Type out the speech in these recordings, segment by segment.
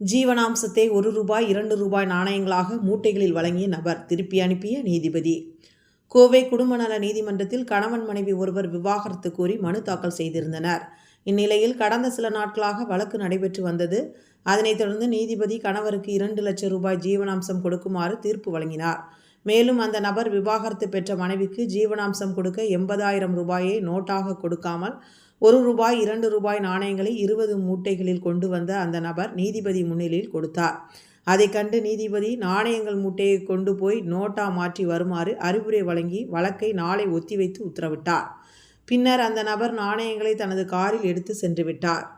ஜீவனாம்சத்தை ஒரு ரூபாய் இரண்டு ரூபாய் நாணயங்களாக மூட்டைகளில் வழங்கிய நபர் திருப்பி அனுப்பிய நீதிபதி. கோவை குடும்ப நல நீதிமன்றத்தில் கணவன் மனைவி ஒருவர் விவாகரத்து கோரி மனு தாக்கல் செய்திருந்தனர். இந்நிலையில் கடந்த சில நாட்களாக வழக்கு நடைபெற்று வந்தது. அதனைத் தொடர்ந்து நீதிபதி கணவருக்கு இரண்டு லட்சம் ரூபாய் ஜீவனாம்சம் கொடுக்குமாறு தீர்ப்பு வழங்கினார். மேலும் அந்த நபர் விவாகரத்து பெற்ற மனைவிக்கு ஜீவனாம்சம் கொடுக்க எண்பதாயிரம் ரூபாயை நோட்டாக கொடுக்காமல் ஒரு ரூபாய் இரண்டு ரூபாய் நாணயங்களை இருபது மூட்டைகளில் கொண்டு வந்த அந்த நபர் நீதிபதி முன்னிலையில் கொடுத்தார். அதைக் கண்டு நீதிபதி நாணயங்கள் மூட்டையை கொண்டு போய் நோட்டா மாற்றி வருமாறு அறிவுரை வழங்கி வழக்கை நாளை ஒத்திவைத்து உத்தரவிட்டார். பின்னர் அந்த நபர் நாணயங்களை தனது காரில் எடுத்து சென்று விட்டார்.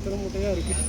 எத்தனை மூட்டையாக இருக்குது